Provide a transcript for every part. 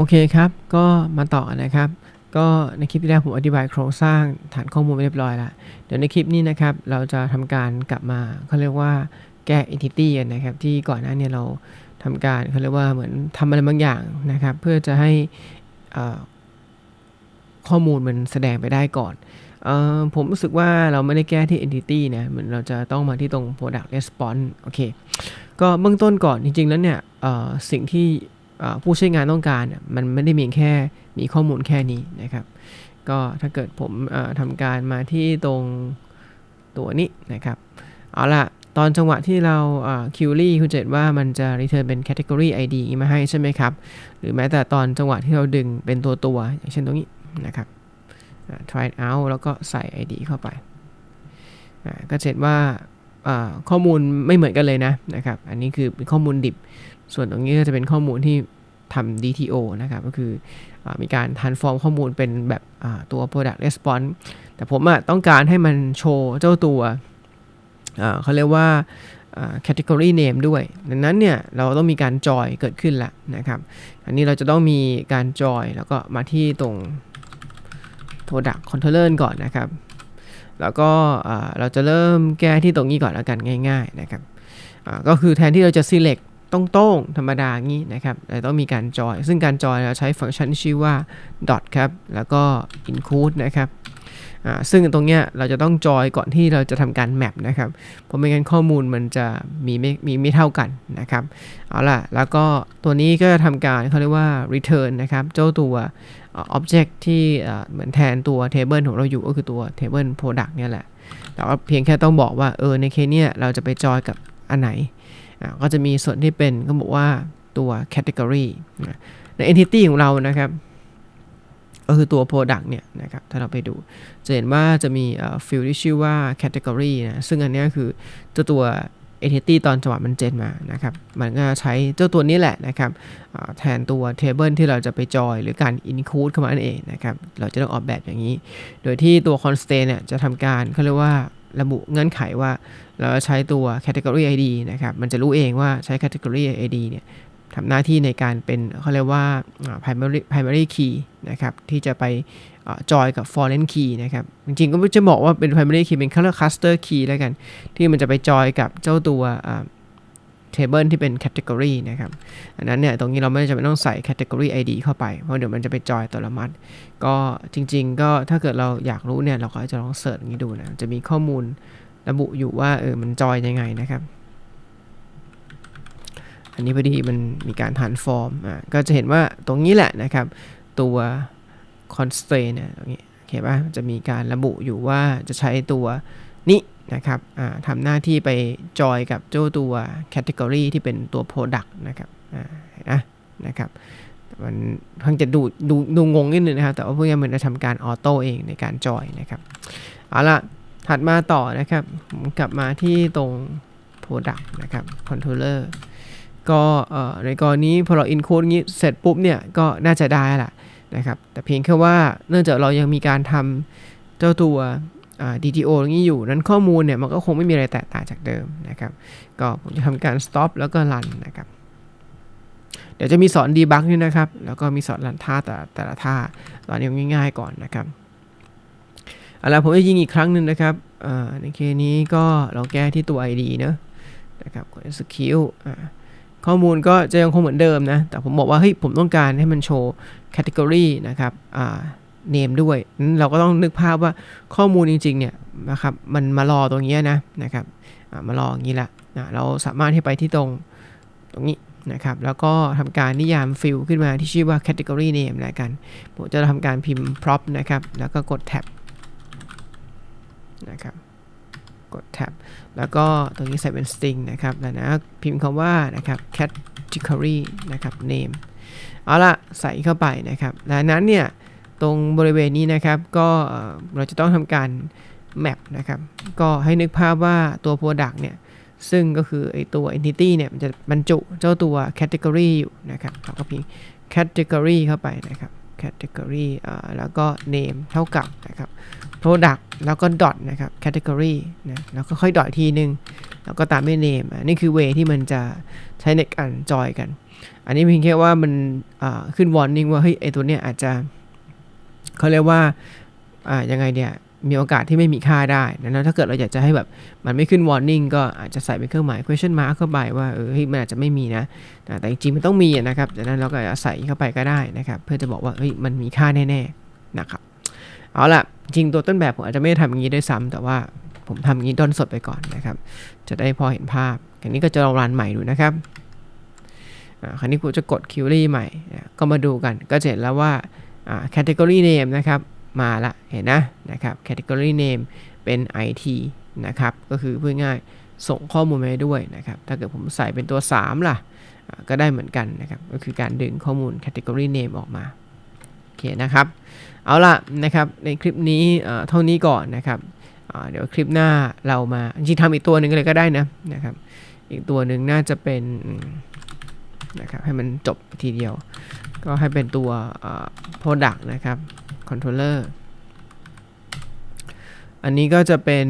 โอเคครับ ก็มาต่อนะครับ ก็ในคลิปที่แล้วผมอธิบายโครงสร้างฐานข้อมูลไปเรียบร้อยแล้ว เดี๋ยวในคลิปนี้นะครับ เราจะทำการกลับมาเขาเรียกว่าแก้ entity นนะครับ ที่ก่อนหน้าเนี้เราทำการเขาเรียกว่าเหมือนทำอะไรบางอย่างนะครับ เพื่อจะให้อ่อข้อมูลมันแสดงไปได้ก่อนออผมรู้สึกว่าเราไม่ได้แก้ที่ entity นะเหมือนเราจะต้องมาที่ตรง product response โอเค ก็เบื้องต้นก่อนจริงๆแล้วเนี่ยอ่อสิ่งที่ ผู้ใช้งานต้องการ มันไม่ได้มีแค่มีข้อมูลแค่นี้นะครับ ก็ถ้าเกิดผมทำการมาที่ตรงตัวนี้นะครับ เอาล่ะ ตอนจังหวะที่เราคิวรี่คุณเจตว่ามันจะ return เป็น category ID อย่างนี้มาให้ใช่ไหมครับ หรือแม้แต่ตอนจังหวะที่เราดึงเป็นตัวตัว อย่างเช่นตรงนี้นะครับอ่า try it out แล้วก็ใส่ ID เข้าไปก็จะเห็นว่า ข้อมูลไม่เหมือนกันเลยนะนะครับ อันนี้คือเป็นข้อมูลดิบ ส่วนตรงนี้ก็จะเป็นข้อมูลที่ทำ DTO นะครับ ก็คืออมีการ transform ข้อมูลเป็นแบบตัว product response แต่ผมต้องการให้มันโชว์เจ้าตัวเขาเรียกว่า category name ด้วย ดังนั้นเนี่ยเราต้องมีการจอยเกิดขึ้นแล้วนะครับ อันนี้เราจะต้องมีการจอยแล้วก็มาที่ตรง product controller ก่อนนะครับ แล้วก็เราจะเริ่มแก้ที่ตรงนี้ก่อนแล้วกันง่าย ๆนะครับก็คือแทนที่เราจะ select ต้องโต้งๆธรรมดางี้นะครับเราต้องมีการจอย ซึ่งการจอยเราใช้ฟังก์ชันที่ชื่อว่า dot ครับ แล้วก็ include นะครับซึ่งตรงเนี้ยเราจะต้องจอยก่อนที่เราจะทำการ map นะครับ เพราะไม่งั้นข้อมูลมันจะมีไม่มีไม่เท่ากันนะครับ เอาล่ะ แล้วก็ตัวนี้ก็จะทำการเขาเรียกว่า return นะครับ เจ้าตัว object ที่เอ่เหมือนแทนตัว table ของเราอยู่ก็คือตัว table product เนี่ยแหละ แต่ว่าเพียงแค่ต้องบอกว่าเออในเคสเนี่ยเราจะไปจอยกับอันไหน ก็จะมีส่วนที่เป็นก็บอกว่าตัว category นะใน entity ของเรานะครับก็คือตัว product เนี่ยนะครับถ้าเราไปดู จะเห็นว่าจะมีเอ่อ field ที่ชื่อว่า category นะซึ่งอันนี้คือจ้าตัว entity ตอนจังหวะมันเจนมานะครับ มันก็ใช้เจ้าตัวนี้แหละนะครับแทนตัว table ที่เราจะไปจอยหรือการ include เข้ามานั่นเองนะครับ เราจะต้องออกแบบอย่างนี้ โดยที่ตัว constraint เนี่ยจะทำการเขาเรียกว่าระบุเงื่อนไขว่าเราจะใช้ตัว category ID นะครับ มันจะรู้เองว่าใช้ category ID เนี่ย ทำหน้าที่ในการเป็นเขาเรียกว่า primary primary key นะครับที่จะไปจอยกับ foreign key นะครับจริงๆก็จะบอกว่าเป็น primary key เป็น color cluster key แล้วกัน ที่มันจะไปจอยกับเจ้าตัว table ที่เป็น category นะครับอันนั้นเนี่ยตรงนี้เราไม่จำเป็นต้องใส่ category ID เข้าไป เพราะเดี๋ยวมันจะไปจอยตัวละมัด ก็จริงๆ ก็ถ้าเกิดเราอยากรู้เนี่ยเราก็จะลองเสิร์ชอย่างนี้ดูนะจะมีข้อมูลระบุอยู่ว่าเออมันจอยยังไงนะครับ อันนี้พอดีมันมีการ transform อ่าก็จะเห็นว่าตรงนี้แหละนะครับ ตัว constraint เนี่ยตรงนี้โอเคป่ะจะมีการระบุอยู่ว่าจะใช้ตัวนี้นะครับอ่าทำหน้าที่ไปจอยกับเจ้าตัว category ที่เป็นตัว product นะครับอ่าเห็นนะนะครับมันเพิ่งจะดูดูดูงงนิดนึงนะครับ แต่ว่าพวกนี้มันจะทำการออโต้เองในการจอยนะครับเอาละถัดมาต่อนะครับผมกลับมาที่ตรง product นะครับ controller ก็ในกรณีพอเรา include งี้เสร็จปุ๊บเนี่ยก็น่าจะได้แหละนะครับ แต่เพียงแค่ว่าเนื่องจากเรายังมีการทำเจ้าตัว DTO อย่างนี้อยู่นั้นข้อมูลเนี่ยมันก็คงไม่มีอะไรแตกต่างจากเดิมนะครับ ก็ผมจะทำการ stop แล้วก็ run นะครับ เดี๋ยวจะมีสอน debug ด้วยนะครับ แล้วก็มีสอนรันท่าแต่แต่ละท่า ตอนนี้ง่ายๆก่อนนะครับเอาละผมจะยิงอีกครั้งหนึ่งนะครับในเคสนี้ก็เราแก้ที่ตัว ID เนอะนะครับกด execute อ่า ข้อมูลก็จะยังคงเหมือนเดิมนะ แต่ผมบอกว่าเฮ้ยผมต้องการให้มันโชว์ category นะครับอ่า name ด้วย เราก็ต้องนึกภาพว่าข้อมูลจริงๆเนี่ยนะครับมันมารอตรงนี้นะนะครับมารออย่างนี้ละนะเราสามารถที่ไปที่ตรงตรงนี้นะครับแล้วก็ทำการนิยามฟิลขึ้นมาที่ชื่อว่า category name แล้วกัน ผมจะทำการพิมพ์ prop นะครับ แล้วก็กด tab นะครับ กด tab แล้วก็ตรงนี้ใส่เป็น string นะครับแล้วนะพิมพ์คำว่านะครับ category นะครับ name เอาละใส่เข้าไปนะครับดังนั้นเนี่ยตรงบริเวณนี้นะครับก็เอ่อเราจะต้องทำการ map นะครับก็ให้นึกภาพว่าตัว product เนี่ยซึ่งก็คือไอตัว entity เนี่ยมันจะบรรจุเจ้าตัว category อยู่นะครับเราก็พิมพ์ category เข้าไปนะครับ category อ่าแล้วก็ name เท่ากับนะครับ product แล้วก็ dot นะครับ category นะแล้วก็ค่อย dot ทีนึง แล้วก็ตามด้วย name อะนี่คือ way ที่มันจะใช้ในการจอยกัน อันนี้เพียงแค่ว่ามันขึ้น warning ว่าเฮ้ยไอตัวเนี้ยอาจจะเขาเรียกว่าอ่ายังไงเนี่ย มีโอกาสที่ไม่มีค่าได้นะถ้าเกิดเราอยากจะให้แบบมันไม่ขึ้น warning ก็อาจจะใส่เป็นเครื่องหมาย question mark เข้าไปว่าเออเฮ้ยมันอาจจะไม่มีนะ แต่จริงๆมันต้องมีนะครับดังนั้นเราก็จะใส่เข้าไปก็ได้นะครับเพื่อจะบอกว่าเฮ้ยมันมีค่าแน่ๆนะครับเอาล่ะจริงตัวต้นแบบผมอาจจะไม่ทำอย่างนี้ด้วยซ้ำแต่ว่าผมทำอย่างนี้ต้นสดไปก่อนนะครับ จะได้พอเห็นภาพอย่างนี้ก็จะลองรันใหม่ดูนะครับคราวนี้กูจะกด query ใหม่ก็มาดูกันก็จะเห็นแล้วว่า category name นะครับ มาละเห็นนะนะครับ category name เป็น IT นะครับ ก็คือพูดง่ายส่งข้อมูลมาด้วยนะครับ ถ้าเกิดผมใส่เป็นตัว 3 ล่ะ ก็ได้เหมือนกันนะครับ ก็คือการดึงข้อมูล category name ออกมา โอเคนะครับ เอาล่ะนะครับ ในคลิปนี้เท่านี้ก่อนนะครับเดี๋ยวคลิปหน้าเรามา จริงทำอีกตัวหนึ่งเลยก็ได้นะนะครับ อีกตัวหนึ่งน่าจะเป็นนะครับให้มันจบทีเดียว ก็ให้เป็นตัว product นะครับ controller อันนี้ก็จะเป็น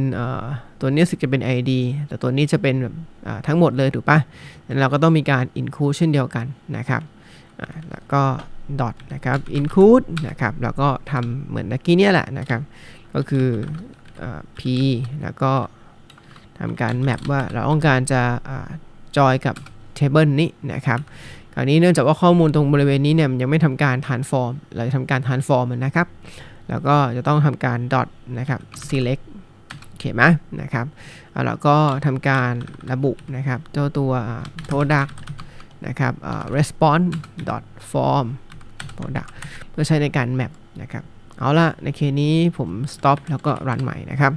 ตัวนี้สึกจะเป็น ID แต่ตัวนี้จะเป็นแบบทั้งหมดเลยถูกปะแล้วเราก็ต้องมีการ include เช่นเดียวกันนะครับ แล้วก็ dot นะครับ include นะครับ แล้วก็ทำเหมือนเมื่อกี้เนี่ยแหละนะครับ ก็คือ p แล้วก็ทำการแมปว่าเราต้องการจะจอยกับ table นี้นะครับ คราวนี้เนื่องจากว่าข้อมูลตรงบริเวณนี้เนี่ยมันยังไม่ทำการ transform เราจะทำการ transform มันนะครับ แล้วก็จะต้องทำการ dot นะครับ select โอเคไหมนะครับแล้วก็ทำการระบุนะครับเจ้าตัว product นะครับ response dot form product เพื่อใช้ในการ map นะครับเอาละในเคสนี้ผม stop แล้วก็ run ใหม่นะครับ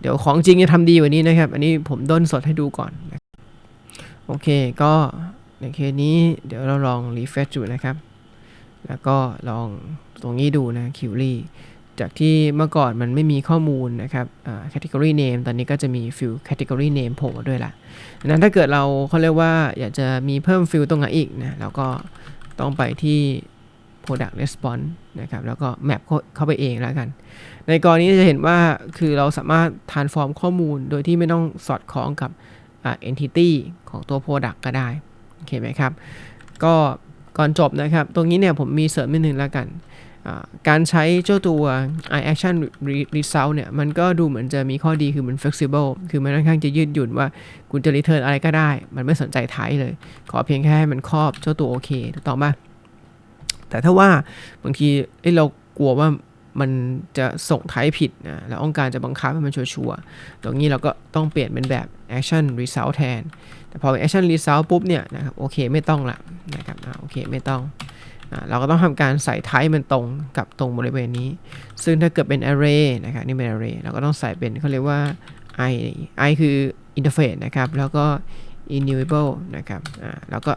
เดี๋ยวของจริงจะทำดีกว่านี้นะครับ อันนี้ผมด้นสดให้ดูก่อน โอเคก็ ในเคสนี้เดี๋ยวเราลอง refresh ดูนะครับ แล้วก็ลองตรงนี้ดูนะ query จากที่เมื่อก่อนมันไม่มีข้อมูลนะครับ category name ตอนนี้ก็จะมี field category name โผล่มาด้วยละดังนั้นถ้าเกิดเราเขาเรียกว่าอยากจะมีเพิ่ม field ตรงไหนอีกนะเราก็ต้องไปที่ product response นะครับ แล้วก็ map เข้าไปเองแล้วกัน ในกรณีจะเห็นว่าคือเราสามารถ transform ข้อมูลโดยที่ไม่ต้องสอดคล้องกับ entity ของตัว product ก็ได้ โอเคไหมครับ ก็ก่อนจบนะครับ ตรงนี้เนี่ยผมมีเสริมนิดนึงแล้วกัน การใช้เจ้าตัว i action result เนี่ย มันก็ดูเหมือนจะมีข้อดีคือมัน flexible คือมันค่อนข้างจะยืดหยุ่นว่า คุณจะ return อะไรก็ได้ มันไม่สนใจไทยเลย ขอเพียงแค่ให้มันครอบเจ้าตัวโอเคถูกต้องป่ะแต่ถ้าว่าบางทีเรากลัวว่า มันจะส่งไทป์ผิดนะแล้วองค์การจะบังคับให้มันชัวร์ๆตรงนี้เราก็ต้องเปลี่ยนเป็นแบบ action result แทน แต่พอ action result ปุ๊บเนี่ยนะครับโอเคไม่ต้องละนะครับโอเคไม่ต้องเราก็ต้องทำการใส่ไทป์มันตรงกับตรงบริเวณนี้ ซึ่งถ้าเกิดเป็น array นะครับนี่เป็น array เราก็ต้องใส่เป็นเขาเรียกว่า i i คือ interface นะครับ แล้วก็ enable นะครับอ่าแล้วก็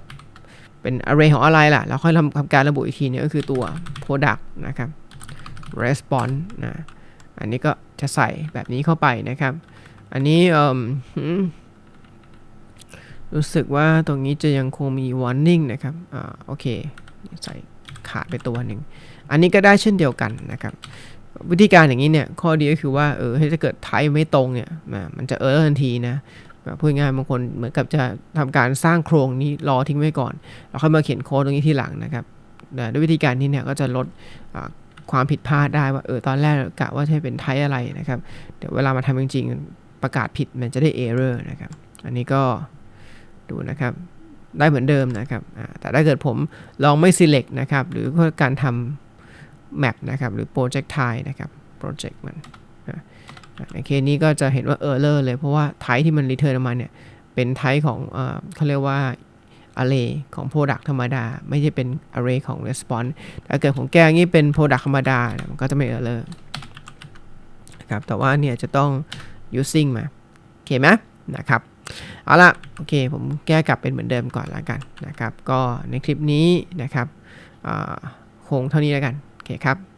เป็น array ของอะไรล่ะ เราค่อยทำการระบุอีกทีนึงก็คือตัว product นะครับ response นะ อันนี้ก็จะใส่แบบนี้เข้าไปนะครับ อันนี้รู้สึกว่าตรงนี้จะยังคงมี warning นะครับอ่าโอเค ใส่ขาดไปตัวหนึ่ง อันนี้ก็ได้เช่นเดียวกันนะครับ วิธีการอย่างนี้เนี่ย ข้อดีก็คือว่า เออถ้าเกิดไทป์ไม่ตรงเนี่ย มันจะเออทันทีนะพูดง่ายบางคนเหมือนกับจะทำการสร้างโครงนี้รอทิ้งไว้ก่อน แล้วค่อยมาเขียนโค้ดตรงนี้ทีหลังนะครับด้วยวิธีการนี้เนี่ยก็จะลด ความผิดพลาดได้ว่าเออตอนแรกกะว่าจะเป็นไทป์อะไรนะครับ เดี๋ยวเวลามาทำจริงๆ ประกาศผิดมันจะได้เอเรอร์นะครับ อันนี้ก็ดูนะครับได้เหมือนเดิมนะครับแต่ถ้าเกิดผมลองไม่ select นะครับ หรือการทำ map นะครับ หรือ project type นะครับ project มันในเคสนี้ก็จะเห็นว่า error เลยเพราะว่าไทป์ที่มัน return ออกมาเนี่ย เป็นไทป์ของเขาเรียกว่า array ของ product ธรรมดา ไม่ใช่เป็น array ของ response ถ้าเกิดผมแก้งี้เป็น product ธรรมดา มันก็จะไม่ error นะครับแต่ว่าเนี่ยจะต้อง using มา โอเคไหมนะครับ เอาละโอเค ผมแก้กลับเป็นเหมือนเดิมก่อนล้วกันนะครับ ก็ในคลิปนี้นะครับคงเท่านี้แล้วกัน โอเคครับ